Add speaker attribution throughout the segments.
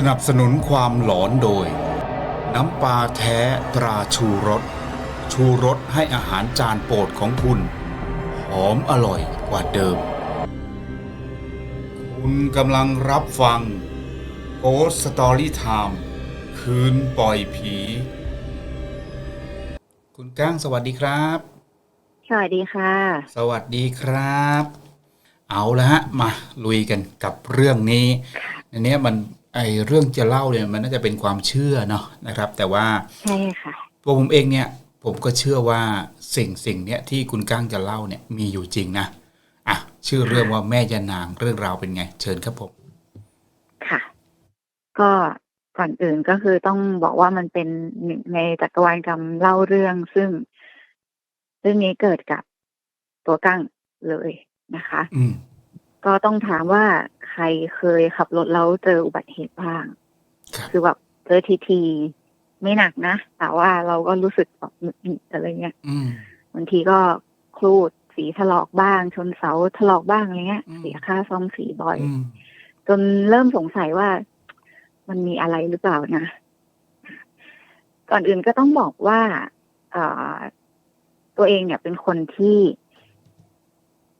Speaker 1: สนับสนุนความหลอนโดย น้ำปลาแท้ตราชูรส ชูรสให้อาหารจานโปรดของคุณ หอมอร่อยกว่าเดิม คุณกำลังรับฟัง Ghost Story Time คืนปล่อยผี คุณก้างสวัสดีครับ
Speaker 2: สวัสดีค่ะ
Speaker 1: สวัสดีครับ เอาละฮะ มาลุยกันกับเรื่องนี้อันเนี้ยมัน ไอเรื่องจะเล่าเนี่ยมันน่าจะเป็นความเชื่อเนาะนะครับ แต่ว่า
Speaker 2: ใช่ค่ะ
Speaker 1: ตัวผมเองเนี่ยผมก็เชื่อว่าสิ่งสิ่งเนี้ยที่คุณก้างจะเล่าเนี่ยมีอยู่จริงนะอะชื่อเรื่องว่าแม่ยานางเรื่องราวเป็นไง เชิญครับผม
Speaker 2: ค่ะ ก็ก่อนอื่นก็คือต้องบอกว่ามันเป็นหนึ่งในจักรวาลกรรมเล่าเรื่อง ซึ่งเรื่องนี้เกิดกับตัวกั้งเลยนะคะ
Speaker 1: อืม
Speaker 2: ก็ต้องถามว่าใครเคยขับรถแล้วเจออุบัติเหตุบ้าง
Speaker 1: ครับ
Speaker 2: คือแบบเจอทีทีไม่หนักนะ แต่ว่าเราก็รู้สึกแบบหงุดหงิดอะไรเงี้ย
Speaker 1: อืม
Speaker 2: บางทีก็ครูดสีถลอกบ้าง ชนเสาถลอกบ้างอะไรเงี้ย
Speaker 1: อืม
Speaker 2: เสียค่าซ่อมสีบ่อย
Speaker 1: อืม
Speaker 2: จนเริ่มสงสัยว่ามันมีอะไรหรือเปล่านะ ก่อนอื่นก็ต้องบอกว่าเอ่อตัวเองเนี่ยเป็นคนที่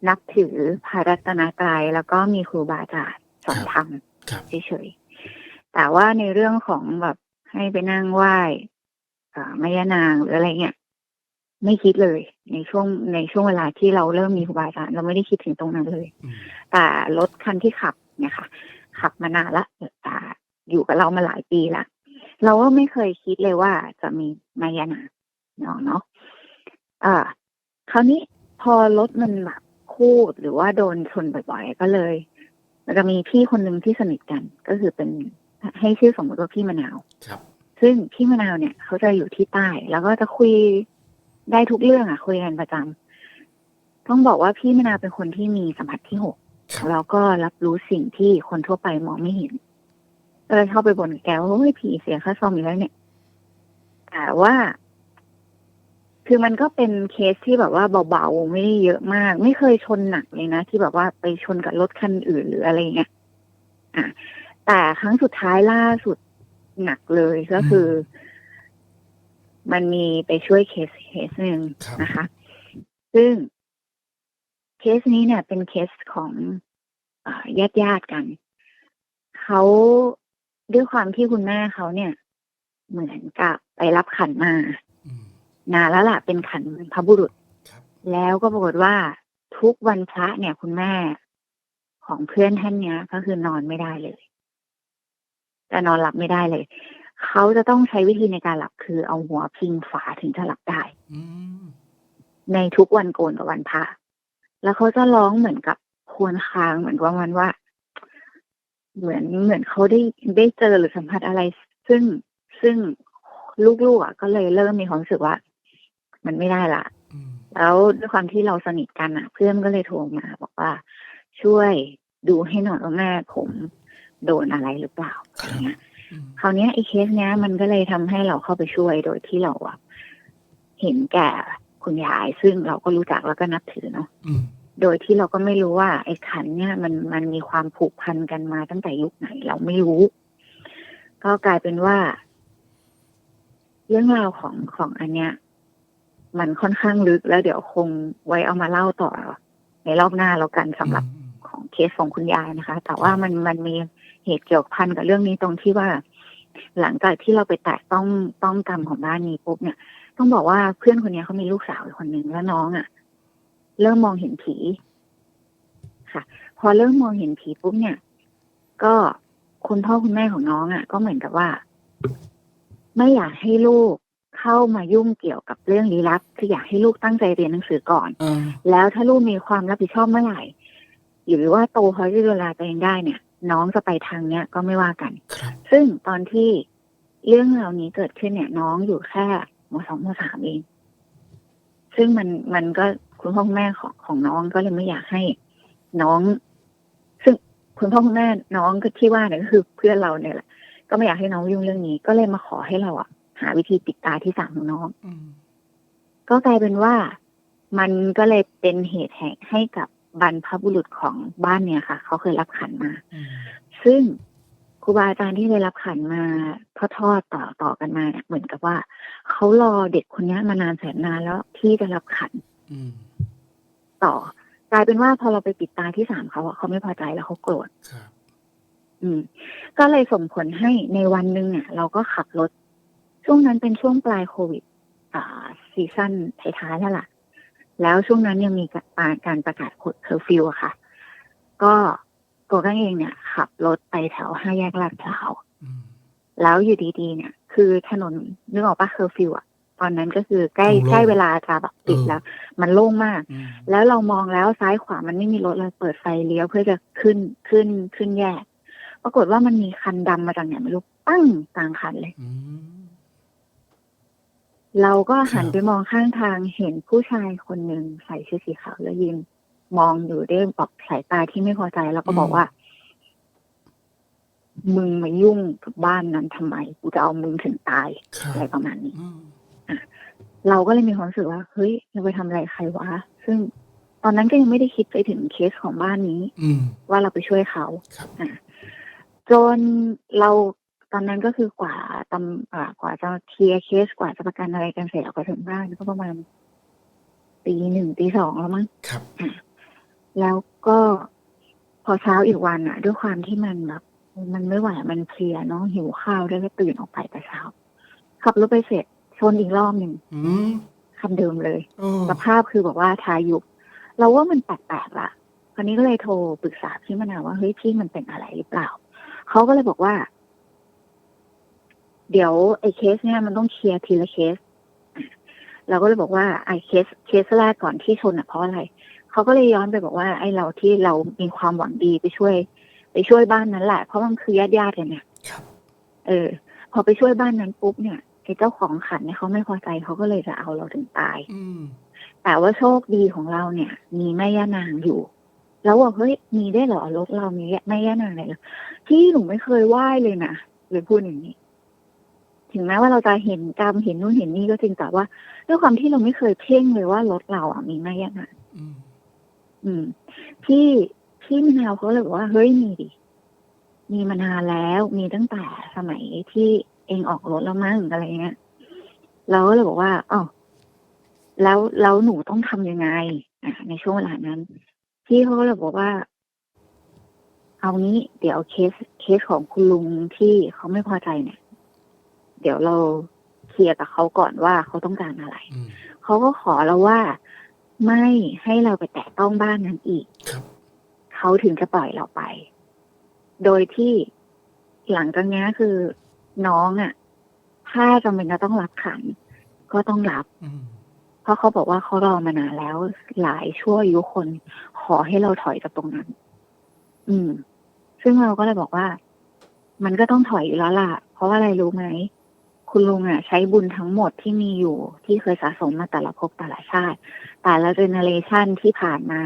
Speaker 2: นับถือพระรัตนตรัยแล้วก็มีครูบาอาจารย์สอนธรรม
Speaker 1: ครับ
Speaker 2: เฉยๆแต่ว่าในเรื่องของแบบให้ไปนั่งไหว้อ่าแม่ย่านางหรืออะไรเงี้ยไม่คิดเลย ในช่วงในช่วงเวลาที่เราเริ่มมีครูบาอาจารย์เราไม่ได้คิดถึงตรงนั้นเลย
Speaker 1: อืม
Speaker 2: แต่รถคันที่ขับเนี่ยค่ะ ขับมานานละแต่อยู่กับเรามาหลายปีละเราก็ไม่เคยคิดเลยว่าจะมีมายานาเนาะเนาะอ่าคราวนี้พอรถมันแบบ คูดหรือว่าโดนชนบ่อยๆ ก็เลยมันจะมีพี่คนหนึ่งที่สนิทกัน ก็คือเป็นให้ชื่อสมมติว่าพี่มะนาว
Speaker 1: ครับ
Speaker 2: ซึ่งพี่มะนาวเนี่ย เขาจะอยู่ที่ใต้ แล้วก็จะคุยได้ทุกเรื่องอะ คุยกันประจำต้องบอกว่าพี่มะนาวเป็นคนที่มีสัมผัสที่หก
Speaker 1: ครับ
Speaker 2: แล้วก็รับรู้สิ่งที่คนทั่วไปมองไม่เห็นก็เลยเข้าไปบ่นกับแกว่าโอ้ยผีเสียค่าซ่อมอีกแล้วเนี่ยแต่ว่า คือมันก็เป็นเคสที่แบบว่าเบาๆไม่ได้เยอะมาก ไม่เคยชนหนักเลยนะ ที่แบบว่าไปชนกับรถคันอื่นหรืออะไรอย่างเงี้ยอะแต่ครั้งสุดท้ายล่าสุดหนักเลยก็คืออมันมีไปช่วยเคสเคสหนึ่ง
Speaker 1: ครับ
Speaker 2: นะคะ ซึ่งเคสนี้เนี่ย เป็นเคสของญาติญาติๆกัน เขาด้วยความที่คุณแม่เขาเนี่ย เหมือนกับไปรับขันมา
Speaker 1: อืม
Speaker 2: นานแล้วล่ะเป็นขันพระบุรุษ
Speaker 1: ครับ
Speaker 2: แล้วก็ปรากฏว่าทุกวันพระเนี่ยคุณแม่ของเพื่อนท่านเนี้ย ก็คือนอนไม่ได้เลยจะนอนหลับไม่ได้เลย เขาจะต้องใช้วิธีในการหลับคือเอาหัวพิงฝาถึงจะหลับได้
Speaker 1: อืม
Speaker 2: ในทุกวันโกนกับวันพระแล้วเขาจะร้องเหมือนกับควรคางเหมือนว่ามันว่า เหมือนเหมือนเขาได้ได้เจอหรือสัมผัสอะไร ซึ่งซึ่งลูกๆอะก็เลยเริ่มมีความรู้สึกว่า มันไม่ได้ละ
Speaker 1: อืม
Speaker 2: แล้วด้วยความที่เราสนิทกันอะ เพื่อนก็เลยโทรมา บอกว่าช่วยดูให้หน่อยว่าแม่ผมโดนอะไรหรือเปล่าอะไรเงี้ย
Speaker 1: อืม
Speaker 2: คราวเนี้ยไอ้เคสเนี้ย มันก็เลยทำให้เราเข้าไปช่วยโดยที่เราอะเห็นแก่คุณยาย ซึ่งเราก็รู้จักแล้วก็นับถือเนาะ
Speaker 1: อืม
Speaker 2: โดยที่เราก็ไม่รู้ว่า ไอ้ขันเนี่ยมันมันมีความผูกพันกันมาตั้งแต่ยุคไหน เราไม่รู้ ก็กลายเป็นว่า เรื่องราวของของอันเนี้ย มันค่อนข้างลึกแล้วเดี๋ยวคงไว้เอามาเล่าต่อ ในรอบหน้าแล้วกันสำหรับ
Speaker 1: อืม
Speaker 2: ของเคสของคุณยายนะคะ แต่ว่ามันมันมีเหตุเกี่ยวพันกับเรื่องนี้ตรงที่ว่า หลังจากที่เราไปแตะต้องต้องกรรมของบ้านนี้ปุ๊บเนี่ย ต้องบอกว่าเพื่อนคนนี้เขามีลูกสาวอีกคนหนึ่งแล้วน้องอะ่ะ เริ่มมองเห็นผีค่ะ พอเริ่มมองเห็นผีปุ๊บเนี่ย ก็คุณพ่อคุณแม่ของน้องอะ่ะ ก็เหมือนกับว่า ไม่อยากให้ลูก เข้ามายุ่งเกี่ยวกับเรื่องลี้ลับคืออยากให้ลูกตั้งใจเรียนหนังสือก่อน
Speaker 1: อ่า
Speaker 2: แล้วถ้าลูกมีความรับผิดชอบเมื่อไหร่หรือว่าโตพอที่จะดูแลตัวเองได้เนี่ย น้องจะไปทางเนี้ยก็ไม่ว่ากัน
Speaker 1: ครับ
Speaker 2: ซึ่งตอนที่เรื่องราวนี้เกิดขึ้นเนี่ย น้องอยู่แค่มสองมสามเอง ซึ่งมันมันก็คุณพ่อคุณแม่ของของน้องก็เลยไม่อยากให้น้อง ซึ่งคุณพ่อคุณแม่น้องก็ที่ว่าเนี่ยก็คือเพื่อนเราเนี่ยแหละก็ไม่อยากให้น้องยุ่งเรื่องนี้ ก็เลยมาขอให้เราอะ หาวิธีปิดตาที่สามของน้อง
Speaker 1: อืม
Speaker 2: ก็กลายเป็นว่ามันก็เลยเป็นเหตุแห่งให้กับบรรพบุรุษของบ้านเนี่ยค่ะ เขาเคยรับขันมา
Speaker 1: อืม
Speaker 2: ซึ่งครูบาอาจารย์ที่ได้รับขันมาทอดๆต่อต่อกันมาเนี่ยเหมือนกับว่า เขารอเด็กคนเนี้ยมานานแสนนานแล้วที่จะรับขัน
Speaker 1: อืม
Speaker 2: ต่อกลายเป็นว่าพอเราไปปิดตาที่สามเขาอะเขาไม่พอใจแล้วเขาโกรธ
Speaker 1: ครับ
Speaker 2: อืม ก็เลยส่งผลให้ในวันหนึ่งเนี่ยเราก็ขับรถ ช่วงนั้นเป็นช่วงปลายโควิดอ่าซีซั่นท้ายๆแล้วล่ะ แล้วช่วงนั้นยังมีการการประกาศกฎเคอร์ฟิวอะค่ะ ก็ตัวกันเองเนี่ย ขับรถไปแถวห้าแยกลาดพร้าว
Speaker 1: อืม
Speaker 2: แล้วอยู่ดีๆ เนี่ย คือถนนนึกออกปะเคอร์ฟิวอะตอนนั้นก็คือใกล้
Speaker 1: โล่งๆ
Speaker 2: ใกล้เวลาจะแบบปิด
Speaker 1: เออ
Speaker 2: แล้ว มันโล่งมาก
Speaker 1: อืม
Speaker 2: แล้วเรามองแล้วซ้ายขวามันไม่มีรถเราเปิดไฟเลี้ยวเพื่อจะขึ้นขึ้นขึ้นแยก ปรากฏว่ามันมีคันดำมาจากไหนไม่รู้ปั้งกลางคันเลย
Speaker 1: อืม
Speaker 2: เราก็หัน
Speaker 1: ครับ
Speaker 2: ไปมองข้างทางเห็นผู้ชายคนหนึ่งใส่ชุดสีขาวแล้วยืนมองอยู่ด้วยแบบสายตาที่ไม่พอใจแล้วก็บอกว่า มึงมายุ่งกับบ้านนั้นทำไมกูจะเอามึงถึงตาย
Speaker 1: ครั
Speaker 2: อะไร
Speaker 1: บ
Speaker 2: ประมาณนี้
Speaker 1: อืม
Speaker 2: เราก็เลยมีความรู้สึกว่าเฮ้ยเราไปทำอะไรใครวะซึ่งตอนนั้นก็ยังไม่ได้คิดไปถึงเคสของบ้านนี้
Speaker 1: อืม
Speaker 2: ว่าเราไปช่วยเขา
Speaker 1: ครับ
Speaker 2: อะจนเรา ตอนนั้นก็คือกว่าตำอ่ากว่าจะเคลียร์เคสกว่าจะประกันอะไรกันเสร็จเราก็ถึงบ้านก็ประมาณตีหนึ่งตีสองแล้วมั้ง
Speaker 1: ครับ
Speaker 2: แล้วก็พอเช้าอีกวันอะ ด้วยความที่มันแบบมันไม่ไหวมันเพลียเนาะหิวข้าวด้วยก็ตื่นออกไปแต่เช้า ขับรถไปเสร็จชนอีกรอบหนึ่ง
Speaker 1: อืม
Speaker 2: คันเดิมเลย
Speaker 1: โอ้
Speaker 2: สภาพคือบอกว่าทายุบเราว่ามันแปลกๆละคราวนี้ก็เลยโทรปรึกษาพี่มะนาวว่าเฮ้ยพี่มันเป็นอะไรหรือเปล่าเขาก็เลยบอกว่า เดี๋ยวไอ้เคสเนี่ยมันต้องเคลียร์ทีละเคสอะเราก็เลยบอกว่าไอ้เคสเคสแรกก่อนที่ชนอะเพราะอะไรเขาก็เลยย้อนไปบอกว่าไอ้เราที่เรามีความหวังดีไปช่วย ไปช่วยบ้านนั้นแหละ เพราะมันคือญาติญาติๆกันเนี่ย
Speaker 1: ครับ
Speaker 2: เออ พอไปช่วยบ้านนั้นปุ๊บเนี่ยไอ้เจ้าของขันเนี่ยเขาไม่พอใจเขาก็เลยจะเอาเราถึงตาย
Speaker 1: อืม
Speaker 2: แต่ว่าโชคดีของเราเนี่ย มีแม่ย่านางอยู่แล้วว่าเฮ้ยมีได้เหรอรถเรามีแม่ย่านางเลยเหรอที่หนูไม่เคยไหว้เลยนะเลยพูดอย่างนี้ ถึงแม้ว่าเราจะเห็นกรรมเห็นนู่นเห็นนี่ก็จริงแต่ว่าด้วยความที่เราไม่เคยเพ่งเลยว่ารถเราอะมีแม่ย่านาง
Speaker 1: อืม
Speaker 2: อืมพี่พี่มะนาวเขาเลยบอกว่าเฮ้ยมีดิมีมานานแล้วมีตั้งแต่สมัยที่เองออกรถแล้วมั้งอะไรเงี้ยเราก็เลยบอกว่าอ๋อแล้วแล้วหนูต้องทำยังไงอะในช่วงเวลานั้น พี่เขาก็เลยบอกว่า เอางี้ เดี๋ยวเคสเคสของคุณลุงที่เขาไม่พอใจเนี่ย เดี๋ยวเราเคลียร์กับเขาก่อนว่าเขาต้องการอะไร
Speaker 1: อืม
Speaker 2: เขาก็ขอเราว่าไม่ให้เราไปแตะต้องบ้านนั้นอีก
Speaker 1: ครับ
Speaker 2: เขาถึงจะปล่อยเราไป โดยที่หลังจากนี้คือน้องอะ่ะ ถ้าจำเป็นจะต้องรับขัน ก็ต้องรับ
Speaker 1: อืม
Speaker 2: เพราะเขาบอกว่าเขารอมานานแล้ว หลายชั่วอายุคน ขอให้เราถอยจากตรงนั้น อืม ซึ่งเราก็เลยบอกว่า มันก็ต้องถอยอยู่แล้วล่ะ เพราะว่าอะไรรู้ไหม คุณลุงอะใช้บุญทั้งหมดที่มีอยู่ที่เคยสะสมมาแต่ละภพแต่ละชาติ แต่ละเจเนเรชันที่ผ่านมา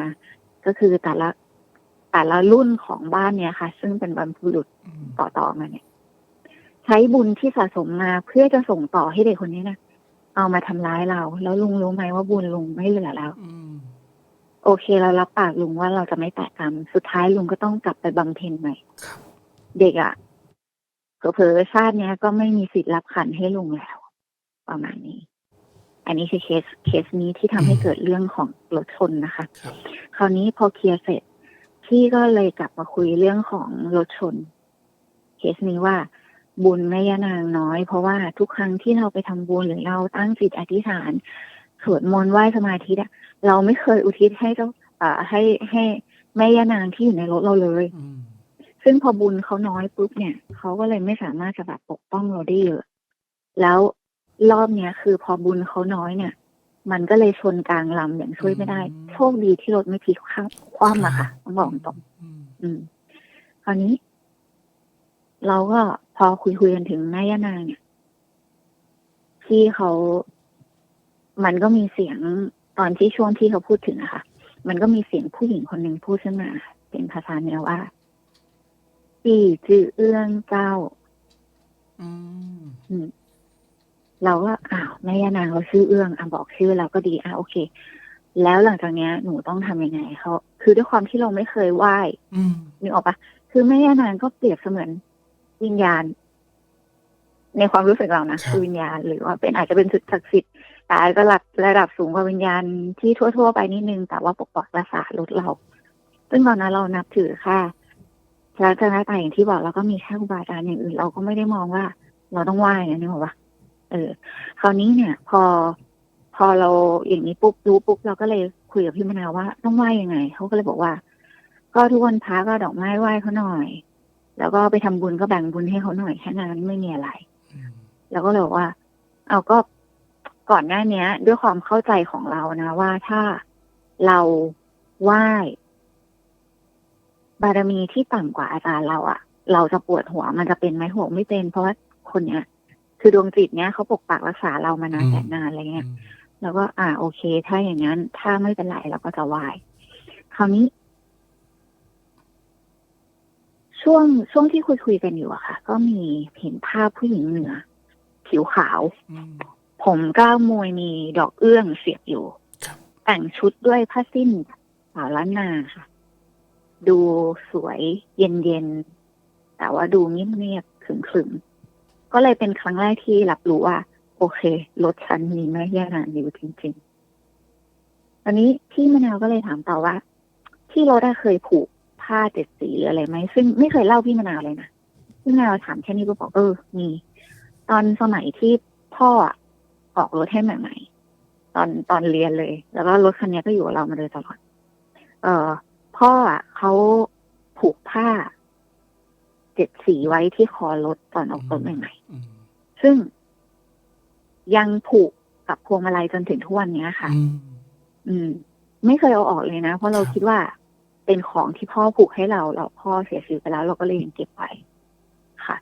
Speaker 2: ก็คือแต่ละแต่ละรุ่นของบ้านเนี่ยค่ะ ซึ่งเป็นบรรพบุรุษ
Speaker 1: อืม
Speaker 2: ต่อต่อมาเนี่ย ใช้บุญที่สะสมมาเพื่อจะส่งต่อให้เด็กคนนี้นะเอามาทำร้ายเรา แล้วลุงรู้ไหมว่าบุญลุงไม่เหลือแล้ว
Speaker 1: อืม
Speaker 2: โอเคเรารับปากลุงว่าเราจะไม่แตะกรรม สุดท้ายลุงก็ต้องกลับไปบำเพ็ญใหม่
Speaker 1: ครับ
Speaker 2: เด็กอะ่ะ เผลอๆชาติเนี้ยก็ไม่มีสิทธิ์รับขันให้ลุงแล้ว ประมาณนี้ อันนี้คือเคสเคสนี้ที่ทำให้เกิดเรื่องของรถชนนะคะ
Speaker 1: ครับ
Speaker 2: คราวนี้พอเคลียร์เสร็จพี่ก็เลยกลับมาคุยเรื่องของรถชน เคสนี้ว่าบุญแม่ย่านางน้อย เพราะว่าทุกครั้งที่เราไปทำบุญหรือเราตั้งจิตอธิษฐานสวดมนต์ไหว้สมาธิอะเราไม่เคยอุทิศให้เจ้าอ่าให้ให้แม่ย่านางที่อยู่ในรถเราเลย
Speaker 1: อืม
Speaker 2: ซึ่งพอบุญเขาน้อยปุ๊บเนี่ยเขาก็เลยไม่สามารถจะแบบปกป้องเราได้เยอะแล้วรอบเนี้ยคือพอบุญเขาน้อยเนี่ย มันก็เลยชนกลางลำอย่างช่วยไม่ได้ โชคดีที่รถไม่พลิกคว่ำคว่ำอะค่ะต้องบอกตรง
Speaker 1: อืม
Speaker 2: อืม คราวนี้ เราก็พอคุยคุยกันถึงแม่ย่านางเนี่ยที่เขา มันก็มีเสียงตอนที่ช่วงที่เขาพูดถึงอะค่ะ มันก็มีเสียงผู้หญิงคนหนึ่งพูดขึ้นมา เป็นภาษาเหนือว่า ปีจือเอื้องเจ้า
Speaker 1: อืม
Speaker 2: อืมเราก็อ้าวแม่ย่านางเราชื่อเอื้องอะบอกชื่อเราก็ดีอะโอเค แล้วหลังจากเนี้ยหนูต้องทำยังไงเขาคือด้วยความที่เราไม่เคยไหว้
Speaker 1: อืม
Speaker 2: นึกออกปะคือแม่ย่านางก็เปรียบเสมือนวิญญาณ ในความรู้สึกเรานะครับคือวิญญาณหรือว่าเป็นอาจจะเป็นสุดศักดิ์สิทธิ์แต่ก็ระดับระดับสูงกว่าวิญญาณที่ทั่ว ๆ ไปนิดนึงแต่ว่าปกปักรักษาลดเรา ซึ่งตอนนั้นเรานับถือค่ะ พระรัตนตรัยอย่างที่บอกเราก็มีแค่ครูบาอาจารย์อย่างอื่น เราก็ไม่ได้มองว่า เราต้องไหว้นะนี่บอกว่าเออ คราวนี้เนี่ย พอ พอเราอย่างนี้ปุ๊บรู้ปุ๊บเราก็เลยคุยกับพี่มะนาวว่าต้องไหว้ยังไงเขาก็เลยบอกว่า ก็ทุกวันพระก็ดอกไม้ไหว้เขาหน่อย แล้วก็ไปทำบุญก็แบ่งบุญให้เขาหน่อยแค่นั้นไม่มีอะไรแล้วก็เลยบอกว่า เอาก็ก่อนหน้าเนี้ย ด้วยความเข้าใจของเรานะ ว่าถ้าเราไหว้ บารมีที่ต่ำกว่าอาจารย์เราอะเราจะปวดหัวมันจะเป็นไหมหัวไม่เป็น เพราะว่าคนเนี้ยคือดวงจิตเนี้ยเขาปกปักรักษาเรามานานแสนนานอะไรเงี้ยแล้วก็อ่าโอเค ถ้าอย่างนั้น ถ้าไม่เป็นไรเราก็จะไหว้คราวนี้ ช่วงช่วงที่คุยคุยๆกันอยู่อะค่ะ ก็มีเห็นภาพผู้หญิงเหนือ ผิวขาว
Speaker 1: อืม
Speaker 2: ผมก้าวมวยมีดอกเอื้องเสียบอยู่
Speaker 1: ครับ
Speaker 2: แต่งชุดด้วยผ้าสิ้นสาวล้านนาค่ะ ดูสวยเย็นๆ แต่ว่าดูเงียบๆขรึมๆ ก็เลยเป็นครั้งแรกที่รับรู้ว่า โอเค รถฉันมีแม่ย่านางอยู่จริงๆ ตอนนี้พี่มะนาวก็เลยถามต่อว่า ที่รถเคยผูกผ้าเจ็ดสีหรืออะไรไหม ซึ่งไม่เคยเล่าพี่มะนาวเลยนะ พี่มะนาวถามแค่นี้ก็บอกเออ มี ตอนสมัยที่พ่อออกรถให้ใหม่ ๆ ตอนตอนเรียนเลย แล้วก็รถคันนี้ก็อยู่กับเรามาโดยตลอด เอ่อ พ่ออะเขาผูกผ้าเจ็ดสีไว้ที่คอรถตอนออกรถใหม่
Speaker 1: อืม
Speaker 2: ๆซึ่งยังผูกกับพวงมาลัยจนถึงทุกวันเนี้ยค่ะ
Speaker 1: อืม
Speaker 2: อืม ไม่เคยเอาออกเลยนะ เพราะเรา
Speaker 1: ครับ
Speaker 2: คิดว่าเป็นของที่พ่อผูกให้เรา เราพ่อเสียชีวิตไปแล้ว เราก็เลยยังเก็บไว้ค่ะ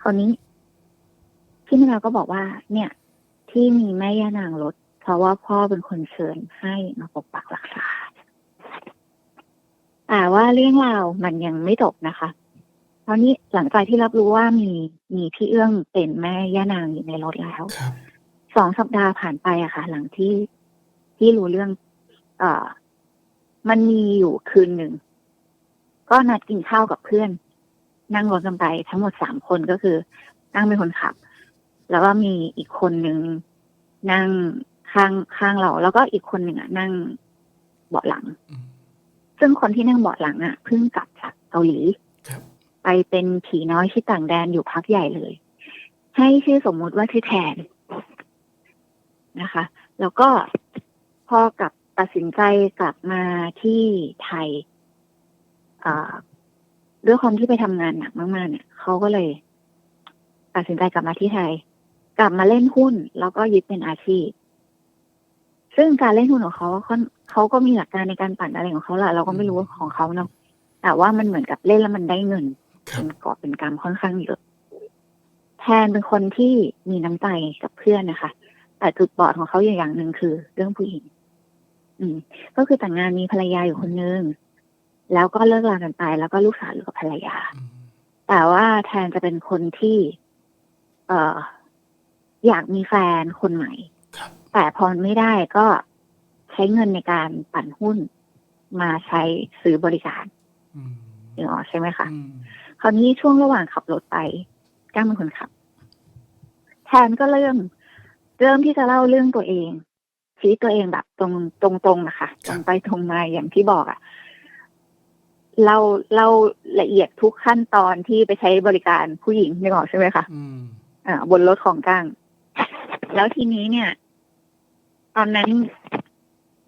Speaker 2: คราวนี้พี่มะนาวก็บอกว่า เนี่ย ที่มีแม่ย่านางรถเพราะว่าพ่อเป็นคนเชิญให้มาปกปักรักษา แต่ว่าเรื่องราวมันยังไม่จบนะคะตอนนี้หลังจากที่รับรู้ว่ามีมีพี่เอื้องเป็นแม่ย่านางอยู่ในรถแล้ว
Speaker 1: ครับ
Speaker 2: สองสัปดาห์ผ่านไปอะค่ะ หลังที่ที่รู้เรื่องเอ่อมันมีอยู่คืนหนึ่ง ก็นัดกินข้าวกับเพื่อน นั่งรถกันไปทั้งหมดสามคนก็คือ นั่งเป็นคนขับ แล้วก็มีอีกคนหนึ่งนั่งข้างข้างเรา แล้วก็อีกคนหนึ่งอะนั่งเบาะหลัง
Speaker 1: อืม
Speaker 2: ซึ่งคนที่นั่งเบาะหลังอะเพิ่งกลับจากเกาหลี
Speaker 1: ครับ
Speaker 2: ไปเป็นผีน้อยที่ต่างแดนอยู่พักใหญ่เลย ให้ชื่อสมมุติว่าชื่อแทนนะคะ แล้วก็พอกลับตัดสินใจกลับมาที่ไทยอ่าด้วยความที่ไปทำงานหนักมากๆเนี่ยเขาก็เลยตัดสินใจกลับมาที่ไทย กลับมาเล่นหุ้น แล้วก็ยึดเป็นอาชีพ ซึ่งการเล่นหุ้นของเขาเขาเขาก็มีหลักการในการปั่นอะไรของเขาแหละเราก็ไม่รู้ว่าของเขาเนาะแต่ว่ามันเหมือนกับเล่นแล้วมันได้เงิน
Speaker 1: ครั
Speaker 2: เป็
Speaker 1: บ
Speaker 2: นกอบเป็นกรรมค่อนข้างเยอะแทนเป็นคนที่มีน้ำใจกับเพื่อนนะคะ แต่จุดบอดของเขาอย่างอย่างหนึ่งคือ เรื่องผู้หญิง อืม ก็คือแต่งงานมีภรรยาอยู่คนนึงแล้วก็เลิกลากันไป แล้วก็ลูกสาวอยู่กับภรรยา
Speaker 1: อืม
Speaker 2: แต่ว่าแทนจะเป็นคนที่ เอ่ออยากมีแฟนคนใหม่
Speaker 1: ครับ
Speaker 2: แต่พอไม่ได้ก็ใช้เงินในการปั่นหุ้นมาใช้ซื้อบริการ
Speaker 1: อืม
Speaker 2: นึกออกใช่ไหมคะ
Speaker 1: อืม
Speaker 2: คราวนี้ช่วงระหว่างขับรถไปก้างเป็นคนขับ แทนก็เริ่ม เริ่มที่จะเล่าเรื่องตัวเอง ชีวิตตัวเองแบบตรงตรงตรงๆนะคะตรงไปตรงมาอย่างที่บอกอะเราเราละเอียดทุกขั้นตอนที่ไปใช้บริการผู้หญิงนึกออกใช่ไหมคะ
Speaker 1: อืม
Speaker 2: อ่าบนรถของก้าง แล้วทีนี้เนี่ยต อนนั้น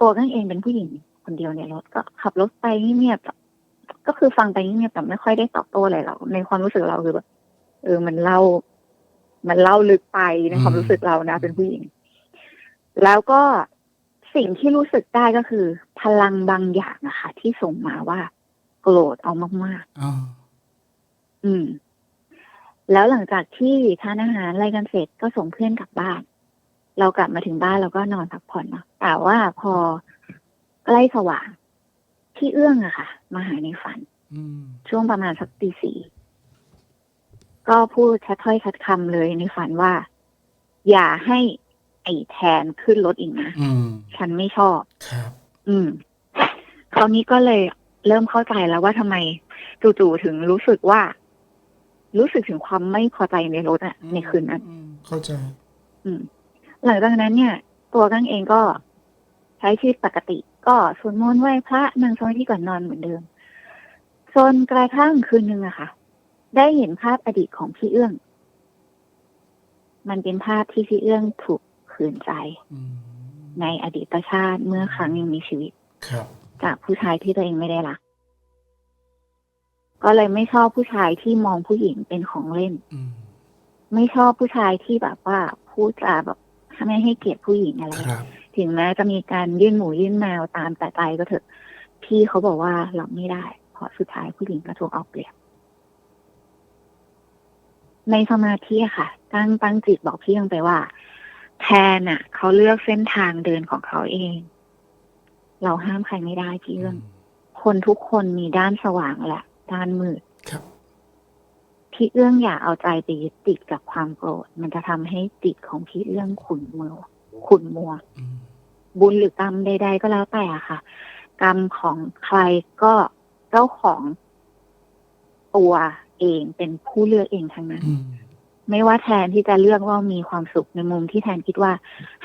Speaker 2: ตัวก้างเองเป็นผู้หญิงคนเดียวในรถก็ขับรถไปเงียบๆก็คือฟังไปเงียบๆแต่ไม่ค่อยได้ตอบโต้อะไรเราในความรู้สึกเราคือแบบเออมันเล่า มันเล่าลึกไปในความรู้สึกเรานะ เป็นผู้หญิง แล้วก็สิ่งที่รู้สึกได้ก็คือ พลังบางอย่างนะคะที่ส่งมาว่า โกรธเอามากๆ
Speaker 1: อ่า
Speaker 2: อืม แล้วหลังจากที่ทานอาหารอะไรกันเสร็จก็ส่งเพื่อนกลับบ้าน เรากลับมาถึงบ้านเราก็นอนพักผ่อนเนาะแต่ว่าพอใกล้สว่างพี่เอื้องอะค่ะ มาหาในฝัน
Speaker 1: อืม
Speaker 2: ช่วงประมาณสักตีสี่ก็พูดชัดถ้อยชัดคำเลยในฝันว่า อย่าให้ไอ้แทนขึ้นรถอีกนะ
Speaker 1: อืม
Speaker 2: ฉันไม่ชอบ
Speaker 1: ครับ
Speaker 2: อืม คราวนี้ก็เลยเริ่มเข้าใจแล้วว่าทำไมจู่ๆถึงรู้สึกว่า รู้สึกถึงความไม่พอใจในรถอะในคืนนั้น
Speaker 1: อืมเข้าใจ
Speaker 2: อืม หลังจากนั้นเนี่ย ตัวกั้งเองก็ใช้ชีวิตปกติ ก็สวดมนต์ไหว้พระนั่งสมาธิก่อนนอนเหมือนเดิมจนกระทั่งคืนหนึ่งอะค่ะ ได้เห็นภาพอดีตของพี่เอื้อง มันเป็นภาพที่พี่เอื้องถูกขืนใจ
Speaker 1: อืม
Speaker 2: ในอดีตชาติเมื่อครั้งยังมีชีวิต
Speaker 1: ครับ
Speaker 2: จากผู้ชายที่ตัวเองไม่ได้รักก็เลยไม่ชอบผู้ชายที่มองผู้หญิงเป็นของเล่น
Speaker 1: อืม
Speaker 2: ไม่ชอบผู้ชายที่แบบว่าพูดจาแบบ ไม่ให้เกียรติผู้หญิงอะไร
Speaker 1: ครับ
Speaker 2: ถึงแม้จะมีการยื่นหมูยื่นแมวตามแต่ใจก็เถอะ พี่เขาบอกว่ารับไม่ได้ เพราะสุดท้ายผู้หญิงก็ถูกเอาเปรียบ ในสมาธิอะค่ะ ตั้งตั้งจิตบอกพี่ยังไปว่า แทนอะเขาเลือกเส้นทางเดินของเขาเอง เราห้ามใครไม่ได้พี่เอื้องคนทุกคนมีด้านสว่างและด้านมืด
Speaker 1: ครับ
Speaker 2: พี่เอื้องอย่าเอาใจไปยึดติดกับความโกรธ มันจะทำให้จิตของพี่เอื้องขุ่นมัวขุ่นมัว
Speaker 1: อืม
Speaker 2: บุญหรือกรรมใด ๆ ก็แล้วแต่อะค่ะ กรรมของใครก็เจ้าของ ตัวเองเป็นผู้เลือกเองทั้งนั้น
Speaker 1: อืม
Speaker 2: ไม่ว่าแทนที่จะเลือกว่ามีความสุขในมุมที่แทนคิดว่า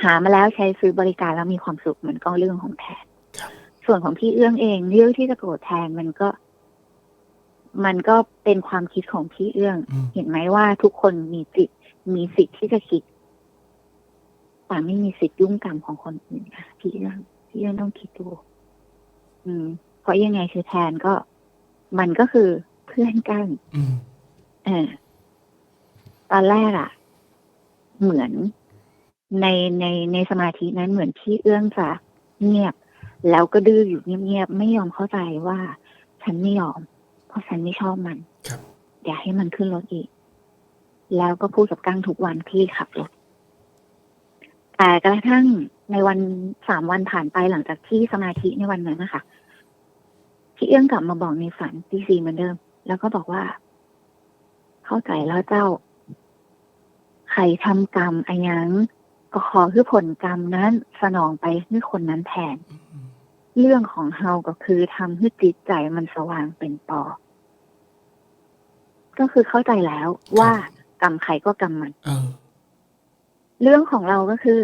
Speaker 2: หามาแล้วใช้ซื้อบริการแล้วมีความสุขมันก็เรื่องของแทน
Speaker 1: ครับ
Speaker 2: ส่วนของพี่เอื้องเองเลือกที่จะโกรธแทนมันก็ มันก็เป็นความคิดของพี่เอื้อง
Speaker 1: อืม
Speaker 2: เห็นไหมว่าทุกคนมีจิตมีสิทธิ์ที่จะคิดแต่ไม่มีสิทธิ์ยุ่งกรรมของคนอื่นนะพี่เอื้องพี่เอื้องต้องคิดดู อืม เพราะยังไงคือแทนก็ มันก็คือเพื่อนกัน
Speaker 1: อืม
Speaker 2: เออตอนแรกอะเหมือนในในในสมาธินั้นเหมือนพี่เอื้องจะเงียบ แล้วก็ดื้ออยู่เงียบๆไม่ยอมเข้าใจว่า ฉันไม่ยอมเพ ราะฉันไม่ชอบมัน
Speaker 1: ครับ
Speaker 2: อย่าให้มันขึ้นรถอีก แล้วก็พูดกับกั้งทุกวันที่ขับรถ แต่กระทั่งในวันสามวันผ่านไปหลังจากที่สมาธิในวันนั้นนะคะพี่เอื้องกลับมาบอกในฝันตีสี่เหมือนเดิม แล้วก็บอกว่า เข้าใจแล้วเจ้า ใครทำกรรมอายังก็ขอคือผลกรรมนั้นสนองไปให้คนนั้นแทน
Speaker 1: อืม
Speaker 2: เรื่องของเฮาก็คือทำให้จิตใจมันสว่างเป็นปอ ก็คือเข้าใจแล้วว่ากรรมใครก็กรรมมัน
Speaker 1: เออ
Speaker 2: เรื่องของเราก็คือ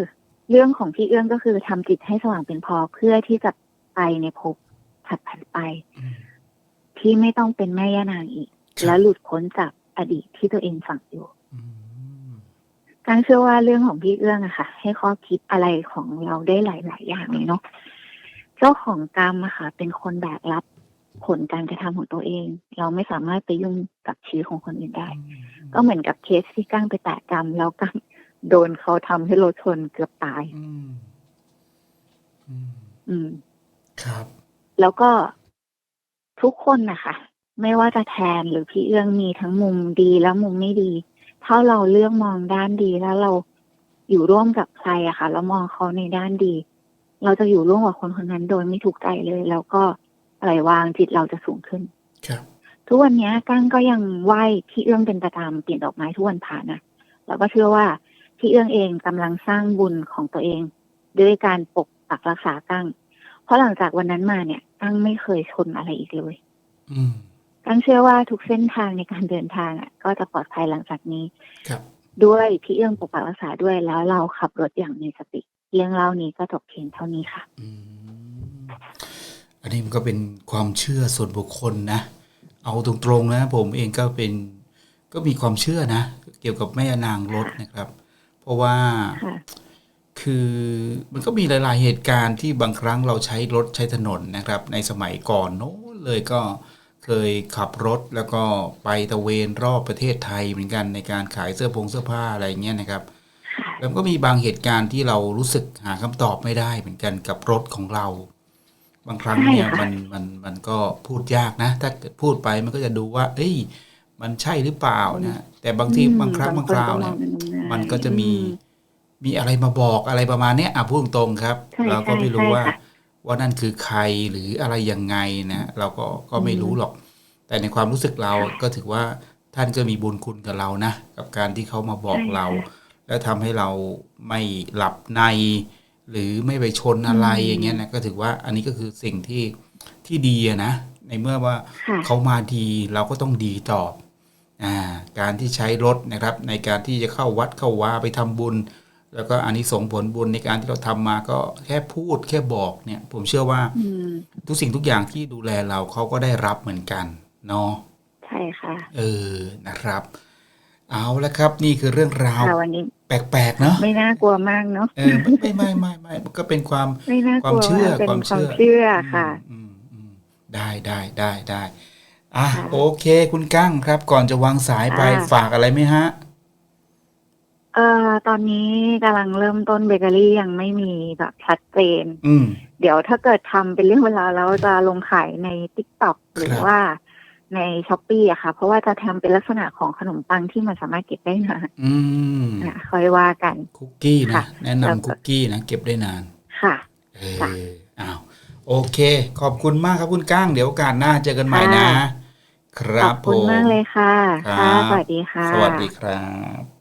Speaker 2: เรื่องของพี่เอื้องก็คือทำจิตให้สว่างเป็นพอเพื่อที่จะไปในภพถัดถัดไป
Speaker 1: อืม
Speaker 2: ที่ไม่ต้องเป็นแม่ย่านางอีก
Speaker 1: ครับ
Speaker 2: แล้วหลุดพ้นจากอดีตที่ตัวเองฝังอยู่
Speaker 1: อืม
Speaker 2: การเชื่อว่าเรื่องของพี่เอื้องอะค่ะ ให้ข้อคิดอะไรของเราได้หลาย ๆ อย่างเลยเนาะเจ้าของกรรมอะค่ะ เป็นคนแบกรับ ผลการกระทำของตัวเอง เราไม่สามารถไปยุ่งกับชีวิตของคนอื่นได้ ก็เหมือนกับเคสที่กั้งไปแตะกรรม แล้วกั้งโดนเขาทำให้รถชนเกือบตาย
Speaker 1: อืมอืม
Speaker 2: อืม
Speaker 1: ครับ
Speaker 2: แล้วก็ทุกคนนะคะไม่ว่าจะแทนหรือพี่เอื้องมีทั้งมุมดีและมุมไม่ดี ถ้าเราเลือกมองด้านดีแล้วเราอยู่ร่วมกับใครอะค่ะ แล้วมองเขาในด้านดี เราจะอยู่ร่วมกับคนคนนั้นโดยไม่ถูกใจเลย แล้วก็ ปล่อยวางจิตเราจะสูงขึ้น
Speaker 1: ครับ
Speaker 2: ทุกวันนี้กั้งก็ยังไหว้พี่เอื้องเป็นประจำเปลี่ยนดอกไม้ทุกวันผ่านนะแล้วก็เชื่อว่าพี่เอื้องเองกำลังสร้างบุญของตัวเอง ด้วยการปกปักรักษากั้ง เพราะหลังจากวันนั้นมาเนี่ย กั้งไม่เคยชนอะไรอีกเลย
Speaker 1: อืม
Speaker 2: กั้งเชื่อว่าทุกเส้นทางในการเดินทางอะ ก็จะปลอดภัยหลังจากนี้
Speaker 1: ครับ
Speaker 2: ด้วยพี่เอื้องปกปักรักษาด้วยแล้วเราขับรถอย่างมีสติเรื่องเล่านี้ก็จบเพียงเท่านี้ค่ะ
Speaker 1: อืมอันนี้มันก็เป็นความเชื่อส่วนบุคคลนะ เอาตรงๆนะผมเองก็เป็นก็มีความเชื่อนะ เกี่ยวกับแม่นางรถนะครับ เพราะว่า
Speaker 2: ค่ะ
Speaker 1: คือมันก็มีหลาย ๆ เหตุการณ์ที่บางครั้งเราใช้รถใช้ถนนนะครับ ในสมัยก่อนโน้นเลยก็เคยขับรถแล้วก็ไปตะเวนรอบประเทศไทยเหมือนกันในการขายเสื้อผงเสื้อผ้าอะไรเงี้ยนะครับ
Speaker 2: ค่ะ
Speaker 1: แล้วก็มีบางเหตุการณ์ที่เรารู้สึกหาคำตอบไม่ได้เหมือนกันกับรถของเรา บางครั้งเนี่ย
Speaker 2: ใช่ค่ะ
Speaker 1: มันมันมันก็พูดยากนะ ถ้าเกิดพูดไปมันก็จะดูว่า เอ้ย มันใช่หรือเปล่านะแต่บางที
Speaker 2: อืม
Speaker 1: บางครั้งบางคราวเนี่ย
Speaker 2: บางคนก็มองในมุมนั้น
Speaker 1: มันก็จะมี
Speaker 2: อืม
Speaker 1: มีอะไรมาบอกอะไรประมาณเนี้ยอะพูดตรงๆครับ
Speaker 2: ใช่
Speaker 1: เราก็ไม่รู้
Speaker 2: ใช่
Speaker 1: ว่า
Speaker 2: ค่ะ
Speaker 1: ว่านั่นคือใครหรืออะไรยังไงนะ เราก็ก็ไม่รู้หรอก แต่ในความรู้สึกเรา
Speaker 2: ค่ะ
Speaker 1: ก็ถือว่าท่านก็มีบุญคุณกับเรานะ กับการที่เขามาบอก
Speaker 2: ใช่ค่ะ
Speaker 1: เรา แล้วทำให้เราไม่หลับใน หรือไม่ไปชนอะไร
Speaker 2: อืม
Speaker 1: อย่างเงี้ยนะก็ถือว่าอันนี้ก็คือสิ่งที่ที่ดีอะนะ ในเมื่อว่า
Speaker 2: ค่ะ
Speaker 1: เขามาดีเราก็ต้องดีตอบอ่าการที่ใช้รถนะครับ ในการที่จะเข้าวัดเข้าวาไปทำบุญ แล้วก็อานิสงส์ผลบุญในการที่เราทำมาก็แค่พูดแค่บอกเนี่ย ผมเชื่อว่า
Speaker 2: อืม
Speaker 1: ทุกสิ่งทุกอย่างที่ดูแลเราเขาก็ได้รับเหมือนกันเนาะ
Speaker 2: ใช่ค่ะ
Speaker 1: เออนะครับ เอาละครับ นี่คือเรื่องราว
Speaker 2: ค่ะวันนี้
Speaker 1: แปลกๆเนาะ
Speaker 2: ไม่น่ากลัวมากเนาะ
Speaker 1: เออไม่ไม่ไม่ไม่ไม่ก็เป็นความ
Speaker 2: ไม่น่าก
Speaker 1: ความ
Speaker 2: ลัว
Speaker 1: เชื่อ
Speaker 2: มากเป็น
Speaker 1: ความ
Speaker 2: ความ
Speaker 1: เชื่อ
Speaker 2: เชื่อค่ะ
Speaker 1: อืมอืมได้ได้ได้ได้อะ
Speaker 2: ค่ะ
Speaker 1: โอเคคุณกั้งครับ ก่อนจะวางสายไป
Speaker 2: ค่ะ
Speaker 1: ฝากอะไรไหมฮะ
Speaker 2: เอ่อตอนนี้กำลังเริ่มต้นเบเกอรี่ยังไม่มีแบบชัดเจน
Speaker 1: อืม
Speaker 2: เดี๋ยวถ้าเกิดทำเป็นเรื่องเวลาวแล้วจะลงขายใน t ิ k t o k หรือว่า ในช้อปปีอะค่ะ เพราะว่าจะทำเป็นลักษณะของขนมปังที่มันสามารถเก็บได้นาน
Speaker 1: อืม
Speaker 2: นะค่อยว่ากัน
Speaker 1: คุกกี้นะ
Speaker 2: ค่ะ
Speaker 1: แนะ
Speaker 2: แล้ว
Speaker 1: นำ
Speaker 2: ก็
Speaker 1: คุกกี้นะ เก็บได้นาน
Speaker 2: ค่ะ
Speaker 1: เอ
Speaker 2: จ้ะ
Speaker 1: ออ้าวโอเค ขอบคุณมากครับคุณก้าง เดี๋ยวโอกาสหน้าเจอกันใหม่นะ
Speaker 2: ค่ะ
Speaker 1: ครั
Speaker 2: ข
Speaker 1: บ
Speaker 2: อบคุณ
Speaker 1: ผมา
Speaker 2: กเลยค่ะ
Speaker 1: ครับ
Speaker 2: ค่ะ สวัสดีค่ะ
Speaker 1: สวัสดีครับ